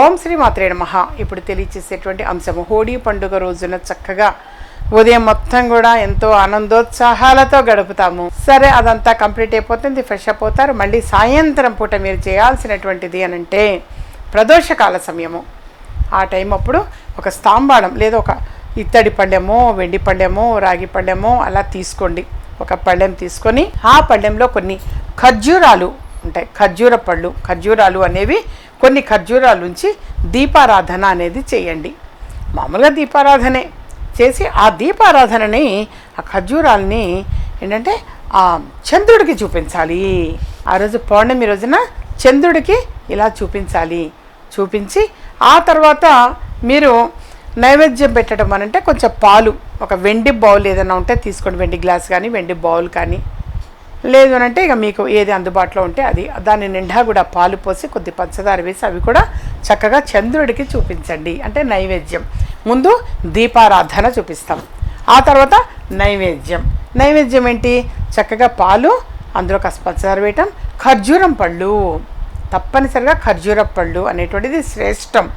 ఓం శ్రీ మాత్రే మహా ఇప్పుడు తెలియచేసేటువంటి అంశము హోడీ పండుగ రోజున చక్కగా ఉదయం మొత్తం కూడా ఎంతో ఆనందోత్సాహాలతో గడుపుతాము. సరే అదంతా కంప్లీట్ అయిపోతుంది ఫ్రెష్ అప్ అవుతారు. మళ్ళీ సాయంత్రం పూట మీరు చేయాల్సినటువంటిది అని అంటే ప్రదోషకాల సమయము. ఆ టైం అప్పుడు ఒక స్తాంబాడం లేదా ఒక ఇత్తడి పళ్ళెమో వెండి పళ్ళెమో రాగి పళ్ళెమో అలా తీసుకోండి. ఒక పళ్ళెం తీసుకొని ఆ పళ్ళెంలో కొన్ని ఖర్జూరాలు ఉంటాయి. ఖర్జూర పళ్ళు ఖర్జూరాలు అనేవి కొన్ని ఖర్జూరాలు ఉంచి దీపారాధన అనేది చేయండి. మామూలుగా దీపారాధనే. చేసి ఆ దీపారాధనని ఆ ఖర్జూరాలని ఏంటంటే ఆ చంద్రుడికి చూపించాలి. ఆ రోజు పౌర్ణమి రోజున చంద్రుడికి ఇలా చూపించాలి. చూపించి ఆ తర్వాత మీరు నైవేద్యం పెట్టడం అనంటే కొంచెం పాలు ఒక వెండి బౌల్ ఏదైనా ఉంటే తీసుకోండి. వెండి గ్లాస్ కానీ వెండి బౌల్ కానీ. లేదు అని అంటే ఇక మీకు ఏది అందుబాటులో ఉంటే అది. దాని నిండా కూడా పాలు పోసి కొద్ది పంచదార వేసి అవి కూడా చక్కగా చంద్రుడికి చూపించండి. అంటే నైవేద్యం. ముందు దీపారాధన చూపిస్తాం. ఆ తర్వాత నైవేద్యం. నైవేద్యం ఏంటి? చక్కగా పాలు అందులో కాస్త పంచదార వేయటం ఖర్జూరం పళ్ళు. తప్పనిసరిగా ఖర్జూర పళ్ళు అనేటువంటిది శ్రేష్టం.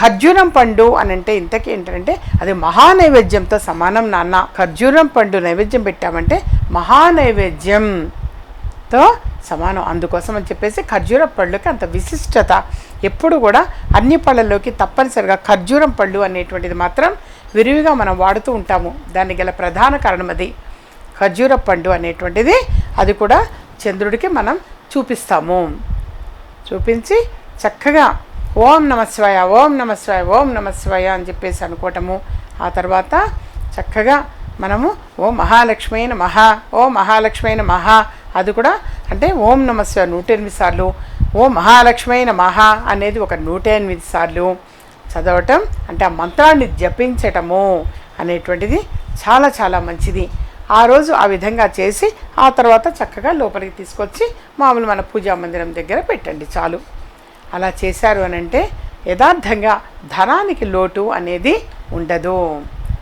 ఖర్జూరం పండు అని అంటే ఇంతకీ ఏంటంటే అది మహానైవేద్యంతో సమానం నాన్న. ఖర్జూరం పండు నైవేద్యం పెట్టామంటే మహానైవేద్యంతో సమానం. అందుకోసం అని చెప్పేసి ఖర్జూర పళ్ళుకి అంత విశిష్టత. ఎప్పుడు కూడా అన్ని పళ్ళల్లోకి తప్పనిసరిగా ఖర్జూరం పళ్ళు అనేటువంటిది మాత్రం విరివిగా మనం వాడుతూ ఉంటాము. దానికి గల ప్రధాన కారణం అది. ఖర్జూర పండు అనేటువంటిది అది కూడా చంద్రుడికి మనం చూపిస్తాము. చూపించి చక్కగా ఓం నమస్వాయ ఓం నమస్వాయ ఓం నమస్వాయ అని చెప్పేసి అనుకోవటము. ఆ తర్వాత చక్కగా మనము ఓ మహాలక్ష్మైన మహా ఓ మహాలక్ష్మైన మహా అది కూడా అంటే ఓం నమస్వ నూట ఎనిమిది సార్లు. ఓ మహాలక్ష్మైన మహా అనేది ఒక నూట ఎనిమిది సార్లు. చదవటం అంటే ఆ మంత్రాన్ని జపించటము అనేటువంటిది చాలా చాలా మంచిది. ఆ రోజు ఆ విధంగా చేసి ఆ తర్వాత చక్కగా లోపలికి తీసుకొచ్చి మామూలు మన పూజా మందిరం దగ్గర పెట్టండి చాలు. అలా చేశారు అని అంటే యథార్థంగా ధనానికి లోటు అనేది ఉండదు.